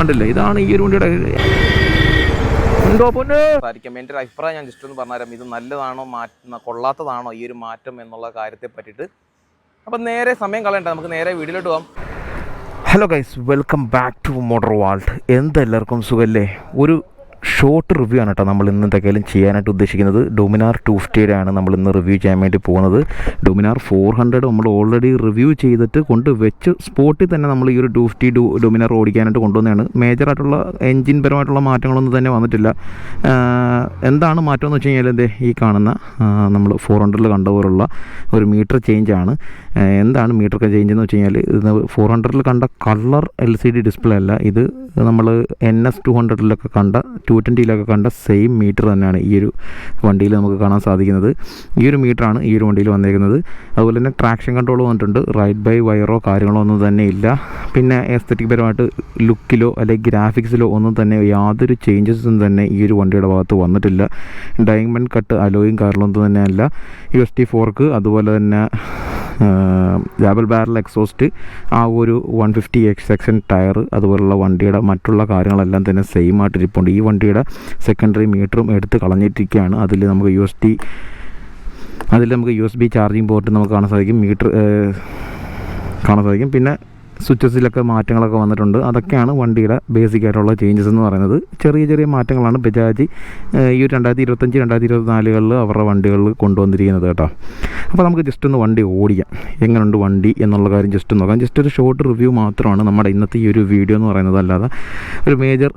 കണ്ടില്ലേ? ഇതാണ് ഈ ഒരു വണ്ടിയുടെ എന്റെ എന്റെ ഒരു അഭിപ്രായം ഞാൻ ജസ്റ്റ് ഒന്ന് പറഞ്ഞുതരാം. ഇത് നല്ലതാണോ മാറ്റുന്ന കൊള്ളാത്തതാണോ ഈ ഒരു മാറ്റം എന്നുള്ള കാര്യത്തെ പറ്റിയിട്ട്? അപ്പം നേരെ സമയം കളയണ്ട നമുക്ക് നേരെ വീട്ടിലോട്ട് പോകാം hello guys welcome back to Motor Vault എന്തെല്ലാവർക്കും സുഖല്ലേ? ഒരു ഷോർട്ട് റിവ്യൂ ആണ് കേട്ടോ നമ്മൾ ഇന്ന് എന്തൊക്കെയാലും ചെയ്യാനായിട്ട് ഉദ്ദേശിക്കുന്നത്. ഡൊമിനാർ ടു ഫിഫ്റ്റിയുടെ ആണ് നമ്മൾ ഇന്ന് റിവ്യൂ ചെയ്യാൻ വേണ്ടി പോകുന്നത്. ഡൊമിനാർ ഫോർ ഹൺഡ്രഡ് നമ്മൾ ഓൾറെഡി റിവ്യൂ ചെയ്തിട്ട് കൊണ്ട് വെച്ച് സ്പോട്ടിൽ തന്നെ നമ്മൾ ഈ ഒരു ടു ഫിഫ്റ്റി ഡു ഡൊമിനാർ ഓടിക്കാനായിട്ട് കൊണ്ടുവന്നതാണ്. മേജറായിട്ടുള്ള എൻജിൻ പരമായിട്ടുള്ള മാറ്റങ്ങളൊന്നും തന്നെ വന്നിട്ടില്ല. എന്താണ് മാറ്റം എന്ന് വെച്ച് കഴിഞ്ഞാൽ എന്തേ ഈ കാണുന്ന നമ്മൾ ഫോർ ഹൺഡ്രഡിൽ കണ്ട പോലുള്ള ഒരു മീറ്റർ ചേഞ്ച് ആണ്. എന്താണ് മീറ്റർ ചേഞ്ച് എന്ന് വെച്ച് കഴിഞ്ഞാൽ ഫോർ ഹൺഡ്രഡിൽ കണ്ട colour L C D display അല്ല. ഇത് നമ്മൾ എൻ എസ് ടു ഹൺഡ്രഡിലൊക്കെ കണ്ട ടു ട്വന്റിയിലൊക്കെ കണ്ട സെയിം മീറ്റർ തന്നെയാണ് ഈ ഒരു വണ്ടിയിൽ നമുക്ക് കാണാൻ സാധിക്കുന്നത്. ഈ ഒരു മീറ്ററാണ് ഈ ഒരു വണ്ടിയിൽ വന്നിരിക്കുന്നത് അതുപോലെ തന്നെ ട്രാക്ഷൻ കൺട്രോൾ വന്നിട്ടുണ്ട്. റൈറ്റ് ബൈ വയറോ കാര്യങ്ങളോ ഒന്നും തന്നെ ഇല്ല. പിന്നെ എസ്തറ്റിക് പരമായിട്ട് ലുക്കിലോ അല്ലെങ്കിൽ ഗ്രാഫിക്സിലോ ഒന്നും തന്നെ യാതൊരു ചേഞ്ചസും തന്നെ ഈ ഒരു വണ്ടിയുടെ ഭാഗത്ത് വന്നിട്ടില്ല. ഡയമണ്ട് കട്ട് അലോയും കാര്യങ്ങളൊന്നും തന്നെ അല്ല യു എസ് ടി ഫോർക്ക് അതുപോലെ തന്നെ ഡബിൾ ബാരൽ എക്സോസ്റ്റ് ആ ഒരു one fifty X section tyre അതുപോലുള്ള വണ്ടിയുടെ മറ്റുള്ള കാര്യങ്ങളെല്ലാം തന്നെ സെയിം ആയിട്ട് ഇരിപ്പുണ്ട്. ഈ വണ്ടിയുടെ സെക്കൻഡറി മീറ്ററും എടുത്ത് കളഞ്ഞിട്ടിരിക്കുകയാണ്. അതിൽ നമുക്ക് യു എസ് ടി അതിൽ നമുക്ക് U S B charging port നമുക്ക് കാണാൻ സാധിക്കും. മീറ്റർ കാണാൻ സാധിക്കും. പിന്നെ സ്വിച്ചസിലൊക്കെ മാറ്റങ്ങളൊക്കെ വന്നിട്ടുണ്ട്. അതൊക്കെയാണ് വണ്ടിയുടെ ബേസിക് ആയിട്ടുള്ള ചേഞ്ചസ് എന്ന് പറയുന്നത്. ചെറിയ ചെറിയ മാറ്റങ്ങളാണ് ബജാജ് ഈ ഒരു രണ്ടായിരത്തി ഇരുപത്തഞ്ച് രണ്ടായിരത്തി ഇരുപത്തിനാലുകളിൽ അവരുടെ വണ്ടികളിൽ കൊണ്ടുവന്നിരിക്കുന്നത് കേട്ടോ. അപ്പോൾ നമുക്ക് ജസ്റ്റ് ഒന്ന് വണ്ടി ഓടിക്കാം. എങ്ങനെയുണ്ട് വണ്ടി എന്നുള്ള കാര്യം ജസ്റ്റ് നോക്കാം. ജസ്റ്റ് ഒരു ഷോർട്ട് റിവ്യൂ മാത്രമാണ് നമ്മുടെ ഇന്നത്തെ ഈ ഒരു വീഡിയോ എന്ന് പറയുന്നത്. അല്ലാതെ ഒരു മേജർ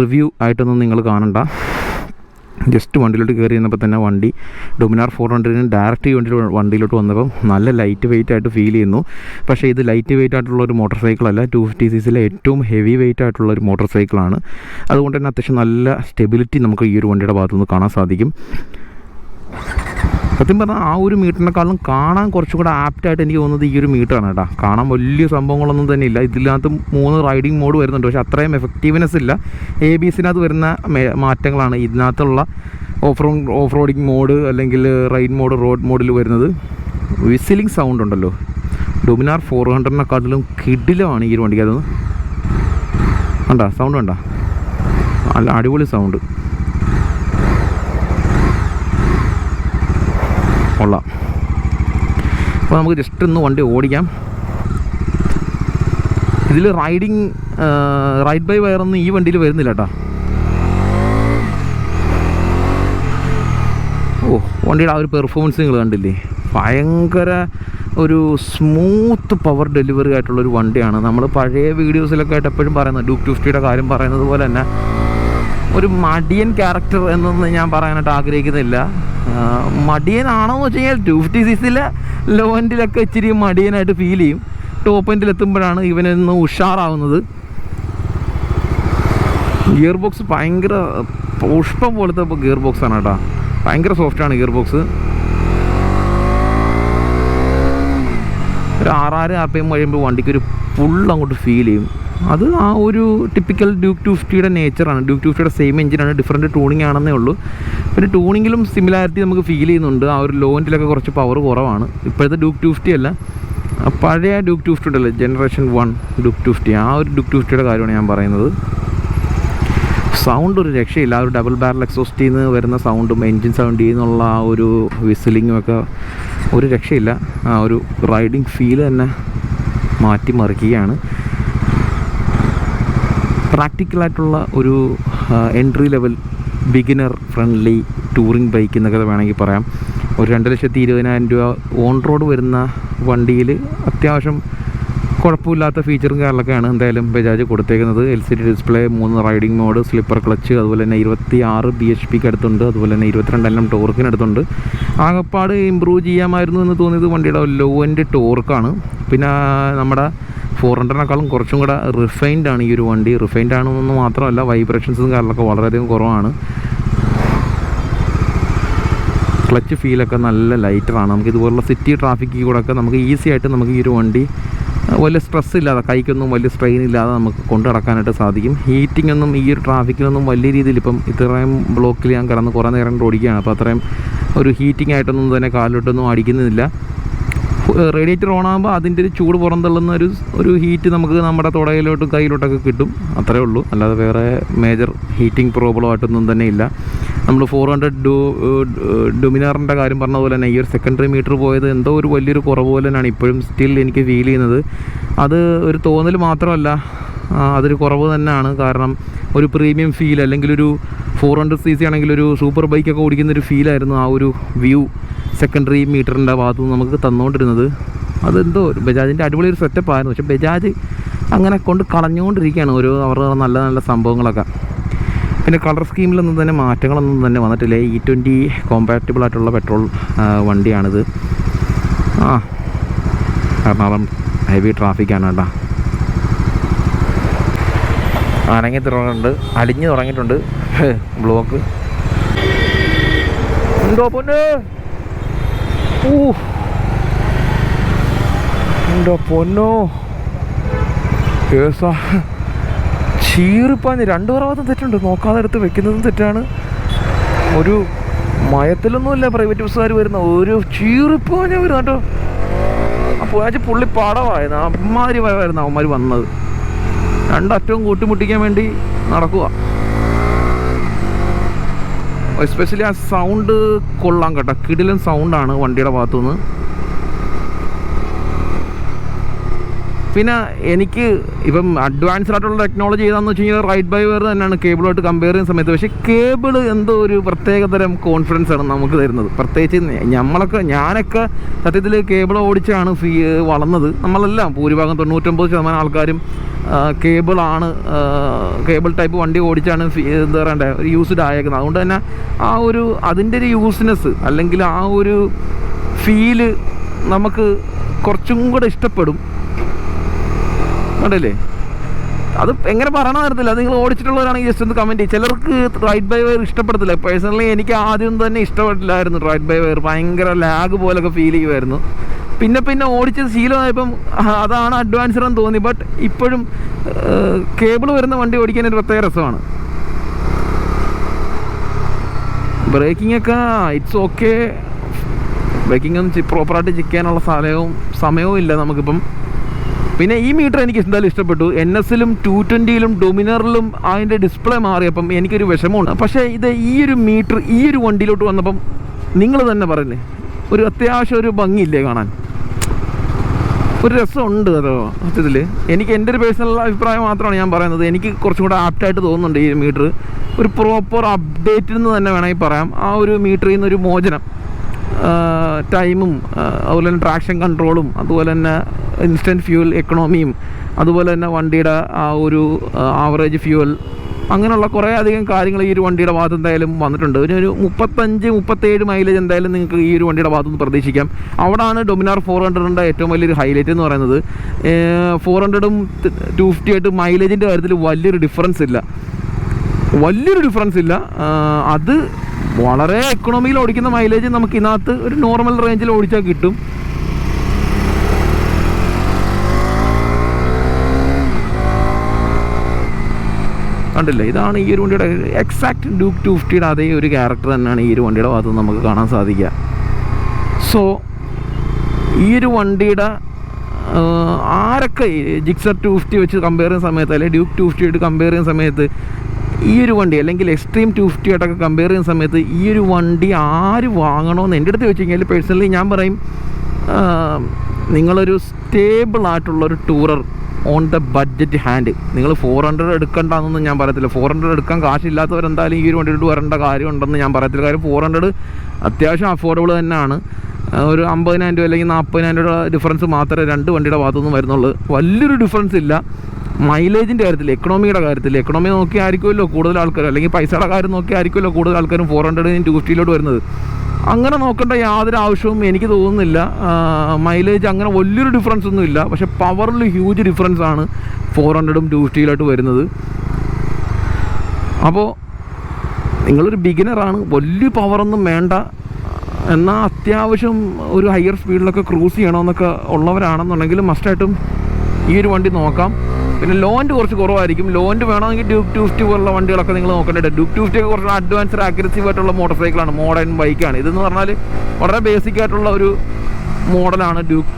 റിവ്യൂ ആയിട്ടൊന്നും നിങ്ങൾ കാണണ്ട. ജസ്റ്റ് വണ്ടിയിലോട്ട് കയറി ചെന്നപ്പോൾ തന്നെ വണ്ടി ഡൊമിനാർ ഫോർ ഹൺഡ്രഡിന് ഡയറക്റ്റ് വണ്ടി വണ്ടിയിലോട്ട് വന്നപ്പം നല്ല ലൈറ്റ് വെയിറ്റ് ആയിട്ട് ഫീൽ ചെയ്യുന്നു. പക്ഷേ ഇത് ലൈറ്റ് വെയിറ്റ് ആയിട്ടുള്ള ഒരു മോട്ടോർ സൈക്കിൾ അല്ല. ടു ഫിഫ്റ്റി സി സിയിലെ ഏറ്റവും ഹെവി വെയിറ്റ് ആയിട്ടുള്ള ഒരു മോട്ടോർ സൈക്കിളാണ് അതുകൊണ്ട് തന്നെ അത്യാവശ്യം നല്ല സ്റ്റെബിലിറ്റി നമുക്ക് ഈ ഒരു വണ്ടിയുടെ ഭാഗത്തുനിന്ന് കാണാൻ സാധിക്കും. സത്യം പറഞ്ഞാൽ ആ ഒരു മീറ്ററിനെക്കാളും കാണാൻ കുറച്ചും കൂടെ ആപ്റ്റായിട്ട് എനിക്ക് തോന്നുന്നത് ഈ ഒരു മീറ്ററാണ് കേട്ടോ. കാണാൻ വലിയ സംഭവങ്ങളൊന്നും തന്നെ ഇല്ല ഇതിനകത്ത് മൂന്ന് റൈഡിങ് മോഡ് വരുന്നുണ്ട്. പക്ഷേ അത്രയും എഫക്റ്റീവ്നെസ് ഇല്ല. എ ബി എസിനകത്ത് വരുന്ന മാറ്റങ്ങളാണ് ഇതിനകത്തുള്ള off road off roading mode അല്ലെങ്കിൽ റൈഡ് മോഡ് റോഡ് മോഡിൽ വരുന്നത് വിസിലിംഗ് സൗണ്ട് ഉണ്ടല്ലോ. ഡൊമിനാർ ഫോർ ഹൺഡ്രഡിനെക്കാട്ടിലും കിടിലമാണ് ഈ ഒരു വണ്ടിക്ക് അതൊന്ന് വേണ്ട സൗണ്ട് വേണ്ട നല്ല അടിപൊളി സൗണ്ട് കൊള്ളാം. അപ്പോൾ നമുക്ക് ജസ്റ്റ് ഒന്ന് വണ്ടി ഓടിക്കാം. ഇതിൽ റൈഡിങ് റൈഡ് ബൈ വയറൊന്നും ഈ വണ്ടിയിൽ വരുന്നില്ല കേട്ടോ. ഓ വണ്ടിയുടെ ആ ഒരു പെർഫോമൻസ് നിങ്ങൾ കണ്ടില്ലേ? ഭയങ്കര ഒരു സ്മൂത്ത് പവർ ഡെലിവറി ആയിട്ടുള്ളൊരു വണ്ടിയാണ്. നമ്മൾ പഴയ വീഡിയോസിലൊക്കെ ആയിട്ട് എപ്പോഴും പറയുന്നത് ഡൂക്ക് ടു ഫിഫ്റ്റിയുടെ കാര്യം പറയുന്നത് പോലെ തന്നെ. ഒരു മടിയൻ ക്യാരക്ടർ എന്നൊന്നും ഞാൻ പറയാനായിട്ട് ആഗ്രഹിക്കുന്നില്ല. മടിയനാണോന്ന് വെച്ച് കഴിഞ്ഞാൽ ടു ഫിഫ്റ്റി സിക്സിലെ ലോ എൻഡിലൊക്കെ ഇച്ചിരി മടിയനായിട്ട് ഫീൽ ചെയ്യും. ടോപ്പ് എൻഡിൽ എത്തുമ്പോഴാണ് ഇവനൊന്ന് ഉഷാറാവുന്നത്. ഗിയർ ബോക്സ് ഭയങ്കര പുഷ്പം പോലത്തെ ഗിയർ ബോക്സ് ആണ് കേട്ടോ. ഭയങ്കര സോഫ്റ്റാണ് ഗിയർ ബോക്സ് ഒരു ആറാറ് ആർ പി എം കഴിയുമ്പോൾ വണ്ടിക്ക് ഒരു ഫുൾ അങ്ങോട്ട് ഫീൽ ചെയ്യും. അത് ആ ഒരു ടിപ്പിക്കൽ ഡ്യൂക്ക് ടു ഫിഫ്റ്റിയുടെ നേച്ചറാണ് ഡ്യൂക്ക് ടു ഫിഫ്റ്റിയുടെ സെയിം എഞ്ചിനാണ് ഡിഫറന്റ് ടൂണിങ് ആണെന്നേ ഉള്ളൂ. പിന്നെ ടൂണിങ്ങിലും സിമിലാരിറ്റി നമുക്ക് ഫീൽ ചെയ്യുന്നുണ്ട്. ആ ഒരു ലോ എൻഡിലൊക്കെ കുറച്ച് പവർ കുറവാണ്. ഇപ്പോഴത്തെ ഡ്യൂക്ക് ടു ഫിഫ്റ്റി അല്ല. പഴയ ഡ്യൂക്ക് ടു ഫിഫ്റ്റി ഉണ്ടല്ലോ generation one Duke two fifty ആ ഒരു ഡ്യൂക്ക് ടു ഫിഫ്റ്റിയുടെ കാര്യമാണ് ഞാൻ പറയുന്നത്. സൗണ്ട് ഒരു രക്ഷയില്ല. ആ ഒരു ഡബിൾ ബാരൽ എക്സോസ്റ്റിൽ നിന്ന് വരുന്ന സൗണ്ടും എൻജിൻ സൗണ്ടിൽ നിന്നുള്ള ആ ഒരു വിസിലിങ്ങും ഒക്കെ ഒരു രക്ഷയില്ല. ആ ഒരു റൈഡിങ് ഫീൽ തന്നെ മാറ്റിമറിക്കുകയാണ്. പ്രാക്ടിക്കലായിട്ടുള്ള ഒരു entry level beginner friendly touring bike എന്നൊക്കെ വേണമെങ്കിൽ പറയാം. ഒരു രണ്ട് ലക്ഷത്തി ഇരുപതിനായിരം രൂപ ഓൺ റോഡ് വരുന്ന വണ്ടിയിൽ അത്യാവശ്യം കുഴപ്പമില്ലാത്ത ഫീച്ചറും കാര്യങ്ങളൊക്കെയാണ് എന്തായാലും ബജാജ് കൊടുത്തേക്കുന്നത്. എൽ സി ഡി ഡിസ്പ്ലേ മൂന്ന് റൈഡിംഗ് മോഡ് സ്ലിപ്പർ ക്ലച്ച് അതുപോലെ തന്നെ ഇരുപത്തി ആറ് ബി എച്ച് പിക്ക് അടുത്തുണ്ട്. അതുപോലെ തന്നെ ഇരുപത്തിരണ്ട് എണ്ണം ടോർക്കിന് അടുത്തുണ്ട്. ആകപ്പാട് ഇമ്പ്രൂവ് ചെയ്യാമായിരുന്നു എന്ന് തോന്നിയത് വണ്ടിയുടെ ലോ എൻഡ് ടോർക്കാണ് പിന്നെ നമ്മുടെ ഫോർ ഹൺഡ്രഡിനേക്കാളും കുറച്ചും കൂടെ റിഫൈൻഡ് ആണ് ഈ ഒരു വണ്ടി. റിഫൈൻഡ് ആണെന്ന് മാത്രമല്ല വൈബ്രേഷൻസും കാര്യങ്ങളൊക്കെ വളരെയധികം കുറവാണ്. ക്ലച്ച് ഫീലൊക്കെ നല്ല ലൈറ്ററാണ് നമുക്ക് ഇതുപോലുള്ള സിറ്റി ട്രാഫിക്കിൽ കൂടെ ഒക്കെ നമുക്ക് ഈസി ആയിട്ട് നമുക്ക് ഈ ഒരു വണ്ടി വലിയ സ്ട്രെസ് ഇല്ലാതെ കൈക്കൊന്നും വലിയ സ്ട്രെയിൻ ഇല്ലാതെ നമുക്ക് കൊണ്ടു നടക്കാനായിട്ട് സാധിക്കും. ഹീറ്റിംഗ് ഒന്നും ഈ ഒരു ട്രാഫിക്കിലൊന്നും വലിയ രീതിയിൽ ഇപ്പം ഇത്രയും ബ്ലോക്കിൽ ഞാൻ കിടന്ന് കുറേ നേരം ഓടിക്കുകയാണ്. അപ്പോൾ അത്രയും ഒരു ഹീറ്റിംഗ് ആയിട്ടൊന്നും തന്നെ കാലിലോട്ടൊന്നും അടിക്കുന്നില്ല. റേഡിയേറ്റർ ഓൺ ആകുമ്പോൾ അതിന്റെ ഒരു ചൂട് പുറന്തള്ളുന്ന ഒരു ഒരു ഹീറ്റ് നമുക്ക് നമ്മുടെ തുടയിലോട്ടും കയ്യിലോട്ടൊക്കെ കിട്ടും. അത്രേ ഉള്ളൂ. അല്ലാതെ വേറെ മേജർ ഹീറ്റിംഗ് പ്രോബ്ലം ആയിട്ടൊന്നും തന്നെ ഇല്ല. നമ്മൾ ഫോർ ഹൺഡ്രഡ് ഡു ഡൊമിനാറിന്റെ കാര്യം പറഞ്ഞ പോലെ തന്നെ ഈ ഒരു സെക്കൻഡറി മീറ്റർ പോയത് എന്തോ ഒരു വലിയൊരു കുറവ് പോലെ തന്നെയാണ് ഇപ്പോഴും സ്റ്റിൽ എനിക്ക് ഫീൽ ചെയ്യുന്നത്. അത് ഒരു തോന്നൽ മാത്രമല്ല അതൊരു കുറവ് തന്നെയാണ്. കാരണം ഒരു പ്രീമിയം ഫീൽ അല്ലെങ്കിൽ ഒരു ഫോർ ഹൺഡ്രഡ് സി സി ആണെങ്കിൽ ഒരു സൂപ്പർ ബൈക്കൊക്കെ ഓടിക്കുന്ന ഒരു ഫീലായിരുന്നു ആ ഒരു വ്യൂ സെക്കൻഡറി മീറ്ററിന്റെ ഭാഗത്ത് നിന്ന് നമുക്ക് തന്നുകൊണ്ടിരുന്നത് അതെന്തോ ബജാജിന്റെ അടിപൊളി ഒരു സെറ്റപ്പ് ആയിരുന്നു. പക്ഷേ ബജാജ് അങ്ങനെ കൊണ്ട് കളഞ്ഞുകൊണ്ടിരിക്കുകയാണ് ഓരോ അവരുടെ നല്ല നല്ല സംഭവങ്ങളൊക്കെ. പിന്നെ കളർ സ്കീമിലൊന്നും തന്നെ മാറ്റങ്ങളൊന്നും തന്നെ വന്നിട്ടില്ല. ഇ ട്വന്റി കോമ്പാറ്റബിൾ ആയിട്ടുള്ള പെട്രോൾ വണ്ടിയാണിത്. ആ എറണാകുളം ഹെവി ട്രാഫിക്കാണ് കേട്ടോ. അനങ്ങി തുടങ്ങിയിട്ടുണ്ട് അലിഞ്ഞു തുടങ്ങിയിട്ടുണ്ട്. ബ്ലോക്ക് എന്തോ പൊന്ന്? ഉണ്ടോ പൊന്നോ. കേസാ ചീറിപ്പാഞ്ഞ് രണ്ട് പ്രാവശ്യം തെറ്റുണ്ട്. നോക്കാതെ എടുത്ത് വെക്കുന്നതും തെറ്റാണ്. ഒരു മയത്തിലൊന്നുമില്ല പ്രൈവറ്റ് ബസ്സുകാർ വരുന്ന. ഒരു ചീറിപ്പാഞ്ഞ വരുന്ന കേട്ടോ. അപ്പോൾ ആഴ്ച പുള്ളി പാടമായിരുന്നു അമ്മാതിരി ഭയമായിരുന്നു അവന്മാർ വന്നത്. രണ്ടറ്റവും കൂട്ടിമുട്ടിക്കാൻ വേണ്ടി നടക്കുക എസ്പെഷ്യലി ആ സൗണ്ട് കൊള്ളാം കേട്ടോ. കിടിലൻ സൗണ്ടാണ് വണ്ടിയുടെ ഭാഗത്തുനിന്ന്. പിന്നെ എനിക്ക് ഇപ്പം അഡ്വാൻസ്ഡ് ആയിട്ടുള്ള ടെക്നോളജി ഏതാണെന്ന് വെച്ച് കഴിഞ്ഞാൽ റൈറ്റ് ബൈ വെയർ തന്നെയാണ് കേബിളായിട്ട് കമ്പയർ ചെയ്യുന്ന സമയത്ത്. പക്ഷേ കേബിൾ എന്തോ ഒരു പ്രത്യേകതരം കോൺഫിഡൻസ് ആണ് നമുക്ക് തരുന്നത്. പ്രത്യേകിച്ച് നമ്മളൊക്കെ ഞാനൊക്കെ സത്യത്തിൽ കേബിൾ ഓടിച്ചാണ് ഫീ വളർന്നത്. നമ്മളെല്ലാം ഭൂരിഭാഗം തൊണ്ണൂറ്റൊമ്പത് ശതമാനം ആൾക്കാരും കേബിളാണ് കേബിൾ ടൈപ്പ് വണ്ടി ഓടിച്ചാണ് എന്താ പറയണ്ടേ യൂസ്ഡ് ആയേക്കുന്നത്. അതുകൊണ്ട് തന്നെ ആ ഒരു അതിന്റെ ഒരു യൂസ്നെസ് അല്ലെങ്കിൽ ആ ഒരു ഫീൽ നമുക്ക് കുറച്ചും കൂടെ ഇഷ്ടപ്പെടും. കണ്ടല്ലേ? അത് എങ്ങനെ പറയണ തരത്തില്ല അത് നിങ്ങൾ ഓടിച്ചിട്ടുള്ളവരാണെങ്കിൽ ജസ്റ്റ് ഒന്ന് കമന്റ് ചെയ്യും. ചിലർക്ക് റൈഡ് ബൈ വയർ ഇഷ്ടപ്പെടത്തില്ല. പേഴ്സണലി എനിക്ക് ആദ്യം തന്നെ ഇഷ്ടപ്പെട്ടില്ലായിരുന്നു റൈഡ് ബൈ വയർ ഭയങ്കര ലാഗ് പോലൊക്കെ ഫീൽ ചെയ്യുമായിരുന്നു. പിന്നെ പിന്നെ ഓടിച്ചത് ശീലമായപ്പം അതാണ് അഡ്വാൻസർ എന്ന് തോന്നി. ബട്ട് ഇപ്പോഴും കേബിൾ വരുന്ന വണ്ടി ഓടിക്കാൻ ഒരു പ്രത്യേക രസമാണ്. ബ്രേക്കിംഗ് ഒക്കെ ഇറ്റ്സ് ഓക്കെ ബ്രേക്കിംഗ് ഒന്നും പ്രോപ്പറായിട്ട് ചിക്കാനുള്ള സ്ഥലവും സമയവും ഇല്ല നമുക്കിപ്പം. പിന്നെ ഈ മീറ്റർ എനിക്ക് എന്തായാലും ഇഷ്ടപ്പെട്ടു. എൻ എസിലും ടു ട്വന്റിയിലും ഡൊമിനറിലും അതിന്റെ ഡിസ്പ്ലേ മാറിയപ്പം എനിക്കൊരു വിഷമമുണ്ട്. പക്ഷേ ഇത് ഈ ഒരു മീറ്റർ ഈ ഒരു വണ്ടിയിലോട്ട് വന്നപ്പം നിങ്ങൾ തന്നെ പറയുന്നേ ഒരു അത്യാവശ്യം ഒരു ഭംഗിയില്ലേ കാണാൻ? ഒരു രസമുണ്ട് അതോ സത്യത്തിൽ എനിക്ക് എന്റെ ഒരു പേഴ്സണൽ അഭിപ്രായം മാത്രമാണ് ഞാൻ പറയുന്നത്. എനിക്ക് കുറച്ചും കൂടെ ആപ്റ്റായിട്ട് തോന്നുന്നുണ്ട് ഈ മീറ്റർ. ഒരു പ്രോപ്പർ അപ്ഡേറ്റ് എന്ന് തന്നെ വേണമെങ്കിൽ പറയാം. ആ ഒരു മീറ്ററിൽ നിന്ന് ഒരു മോചനം. ടൈമും അതുപോലെ തന്നെ ട്രാക്ഷൻ കൺട്രോളും അതുപോലെ തന്നെ ഇൻസ്റ്റന്റ് ഫ്യൂൽ എക്കണോമിയും അതുപോലെ തന്നെ വണ്ടിയുടെ ആ ഒരു ആവറേജ് ഫ്യൂവൽ അങ്ങനെയുള്ള കുറേ അധികം കാര്യങ്ങൾ ഈ ഒരു വണ്ടിയുടെ ഭാഗത്ത് എന്തായാലും വന്നിട്ടുണ്ട്. ഒരു ഒരു മുപ്പത്തഞ്ച് മുപ്പത്തേഴ് മൈലേജ് എന്തായാലും നിങ്ങൾക്ക് ഈ ഒരു വണ്ടിയുടെ ഭാഗത്ത് നിന്ന് പ്രതീക്ഷിക്കാം അവിടാണ് ഡൊമിനാർ ഫോർ ഹൺഡ്രഡിന്റെ ഏറ്റവും വലിയൊരു ഹൈലൈറ്റ് എന്ന് പറയുന്നത്. ഫോർ ഹൺഡ്രഡും ടു ഫിഫ്റ്റി ആയിട്ട് മൈലേജിന്റെ കാര്യത്തിൽ വലിയൊരു ഡിഫറൻസ് ഇല്ല. വലിയൊരു ഡിഫറൻസ് ഇല്ല. അത് വളരെ എക്കണോമിയിൽ ഓടിക്കുന്ന മൈലേജ് നമുക്ക് ഇതിനകത്ത് ഒരു നോർമൽ റേഞ്ചിൽ ഓടിച്ചാൽ കിട്ടും. കണ്ടില്ലേ? ഇതാണ് ഈ ഒരു വണ്ടിയുടെ എക്സാക്ട് ഡ്യൂക്ക് ടു ഫിഫ്റ്റിയുടെ അതേ ഒരു ക്യാരക്ടർ തന്നെയാണ് ഈ ഒരു വണ്ടിയുടെ ഭാഗത്ത് നമുക്ക് കാണാൻ സാധിക്കുക. സോ ഈ ഒരു വണ്ടിയുടെ ആരൊക്കെ ജിക്സർ ടു ഫിഫ്റ്റി വെച്ച് കമ്പയർ ചെയ്യുന്ന സമയത്ത് അല്ലെങ്കിൽ ഡ്യൂക്ക് ടു ഫിഫ്റ്റി ആയിട്ട് കമ്പയർ ചെയ്യുന്ന സമയത്ത് ഈ ഒരു വണ്ടി അല്ലെങ്കിൽ എക്സ്ട്രീം ടു ഫിഫ്റ്റി ആയിട്ടൊക്കെ കമ്പയർ ചെയ്യുന്ന സമയത്ത് ഈ ഒരു വണ്ടി ആര് വാങ്ങണമെന്ന് എന്റെ അടുത്ത് വെച്ച് കഴിഞ്ഞാൽ പേഴ്സണലി ഞാൻ പറയും നിങ്ങളൊരു സ്റ്റേബിൾ ആയിട്ടുള്ള ഒരു tourer on the budget hand നിങ്ങൾ ഫോർ ഹൺഡ്രഡ് എടുക്കണ്ടെന്നൊന്നും ഞാൻ പറയത്തില്ല. ഫോർ ഹൺഡ്രഡ് എടുക്കാൻ കാശില്ലാത്തവരെന്തായാലും ഈ ഒരു വണ്ടിയിട്ട് വരേണ്ട കാര്യമുണ്ടെന്ന് ഞാൻ പറയത്തില്ല. കാര്യം ഫോർ ഹൺഡ്രഡ് അത്യാവശ്യം അഫോർഡബിൾ തന്നെയാണ്. ഒരു അമ്പതിനായിരം രൂപ അല്ലെങ്കിൽ നാൽപ്പതിനായിരം രൂപ ഡിഫറൻസ് മാത്രമേ രണ്ട് വണ്ടിയുടെ ഭാഗത്തുനിന്ന് വരുന്നുള്ളൂ. വലിയൊരു ഡിഫറൻസ് ഇല്ല. മൈലേജിന്റെ കാര്യത്തിൽ എക്കണോമിയുടെ കാര്യത്തിൽ എക്കണോമി നോക്കി ആയിരിക്കുമല്ലോ കൂടുതൽ ആൾക്കാർ അല്ലെങ്കിൽ പൈസയുടെ കാര്യം നോക്കി ആയിരിക്കുമല്ലോ കൂടുതൽ ആൾക്കാരും ഫോർ ഹൺഡ്രഡിനും ടു ഫിഫ്റ്റിയിലോട്ട് വരുന്നത്. അങ്ങനെ നോക്കേണ്ട യാതൊരു ആവശ്യവും എനിക്ക് തോന്നുന്നില്ല. മൈലേജ് അങ്ങനെ വലിയൊരു ഡിഫറൻസ് ഒന്നും ഇല്ല പക്ഷേ പവറിൽ ഹ്യൂജ് ഡിഫറൻസ് ആണ് ഫോർ ഹൺഡ്രഡും ടു ഫിഫ്റ്റിയിലോട്ട് വരുന്നത്. അപ്പോൾ നിങ്ങളൊരു ബിഗിനറാണ് വലിയ പവറൊന്നും വേണ്ട. എന്നാൽ അത്യാവശ്യം ഒരു ഹയർ സ്പീഡിലൊക്കെ ക്രൂസ് ചെയ്യണമെന്നൊക്കെ ഉള്ളവരാണെന്നുണ്ടെങ്കിൽ മസ്റ്റായിട്ടും ഈ ഒരു വണ്ടി നോക്കാം. പിന്നെ ലോന്റെ കുറച്ച് കുറവായിരിക്കും. ലോന്റെ വേണമെങ്കിൽ ഡ്യൂക്ക് ടു ഫിഫ്റ്റി പോലുള്ള വണ്ടികളൊക്കെ നിങ്ങൾ നോക്കേണ്ടത് ഡ്യൂക്ക് ടു ഫിഫ്റ്റി കുറച്ച് അഡ്വാൻസ്ഡ് അഗ്രസീവ് ആയിട്ടുള്ള മോട്ടോർ സൈക്കിളാണ് മോഡേൺ ബൈക്കാണ് ഇതെന്ന് പറഞ്ഞാൽ വളരെ ബേസിക് ആയിട്ടുള്ള ഒരു മോഡലാണ് ഡ്യൂക്ക്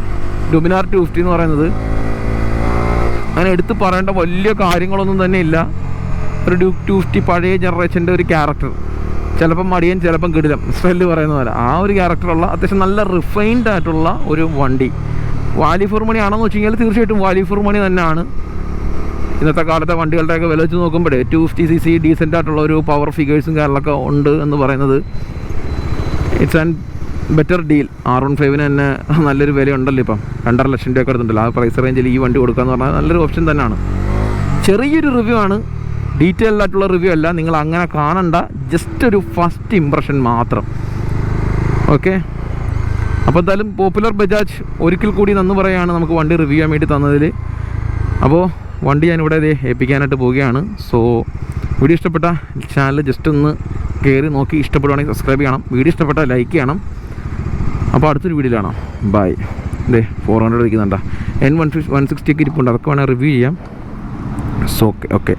ഡൊമിനാർ ടു ഫിഫ്റ്റി എന്ന് പറയുന്നത്. അങ്ങനെ എടുത്ത് പറയേണ്ട വലിയ കാര്യങ്ങളൊന്നും തന്നെ ഇല്ല. ഒരു ഡ്യൂക്ക് ടു ഫിഫ്റ്റി പഴയ ജനറേഷന്റെ ഒരു ക്യാരക്ടർ ചിലപ്പം മടിയൻ ചിലപ്പം കിടിലം. സ്മെല്ല് പറയുന്ന പോലെ. ആ ഒരു ക്യാരക്ടറുള്ള അത്യാവശ്യം നല്ല റിഫൈൻഡ് ആയിട്ടുള്ള ഒരു വണ്ടി. വാലി ഫോർ മണി ആണെന്ന് വെച്ച് കഴിഞ്ഞാൽ തീർച്ചയായിട്ടും വാലി മണി തന്നെയാണ്. ഇന്നത്തെ കാലത്തെ വണ്ടികളുടെയൊക്കെ വില വെച്ച് നോക്കുമ്പോഴേ two fifty C C decent ആയിട്ടുള്ള ഒരു പവർ ഫിഗേഴ്സും കാര്യങ്ങളൊക്കെ ഉണ്ട് എന്ന് പറയുന്നത്. It's an better deal R one ഫൈവിന് തന്നെ നല്ലൊരു വില ഉണ്ടല്ലോ ഇപ്പം. രണ്ടര ലക്ഷം രൂപയൊക്കെ എടുത്തുണ്ടല്ലോ ആ പ്രൈസ് റേഞ്ചിൽ ഈ വണ്ടി കൊടുക്കുക എന്ന് പറഞ്ഞാൽ നല്ലൊരു ഓപ്ഷൻ തന്നെയാണ്. ചെറിയൊരു റിവ്യൂ ആണ്. ഡീറ്റെയിൽഡ് ആയിട്ടുള്ള റിവ്യൂ അല്ല. നിങ്ങൾ അങ്ങനെ കാണണ്ട. ജസ്റ്റ് ഒരു ഫസ്റ്റ് ഇമ്പ്രഷൻ മാത്രം. ഓക്കെ അപ്പോൾ എന്തായാലും പോപ്പുലർ ബജാജ് ഒരിക്കൽ കൂടി നന്ന് പറയുകയാണ് നമുക്ക് വണ്ടി റിവ്യൂ ചെയ്യാൻ വേണ്ടി തന്നതിൽ അപ്പോൾ വണ്ടി ഞാനിവിടെ ദേ ഏൽപ്പിക്കാനായിട്ട് പോവുകയാണ്. സോ വീഡിയോ ഇഷ്ടപ്പെട്ട ചാനൽ ജസ്റ്റ് ഒന്ന് കയറി നോക്കി ഇഷ്ടപ്പെടുവാണെങ്കിൽ സബ്സ്ക്രൈബ് ചെയ്യണം. വീഡിയോ ഇഷ്ടപ്പെട്ടാൽ ലൈക്ക് ചെയ്യണം. അപ്പോൾ അടുത്തൊരു വീഡിയോ കാണാം. ബൈ ദേ ഫോർ ഹൺഡ്രഡ് ഇരിക്കുന്നുണ്ടോ. എൻ വൺ ഫിഫ് വൺ സിക്സ്റ്റിക്ക് ഇരിപ്പുണ്ട്. അതൊക്കെ വേണമെങ്കിൽ റിവ്യൂ ചെയ്യാം. So okay okay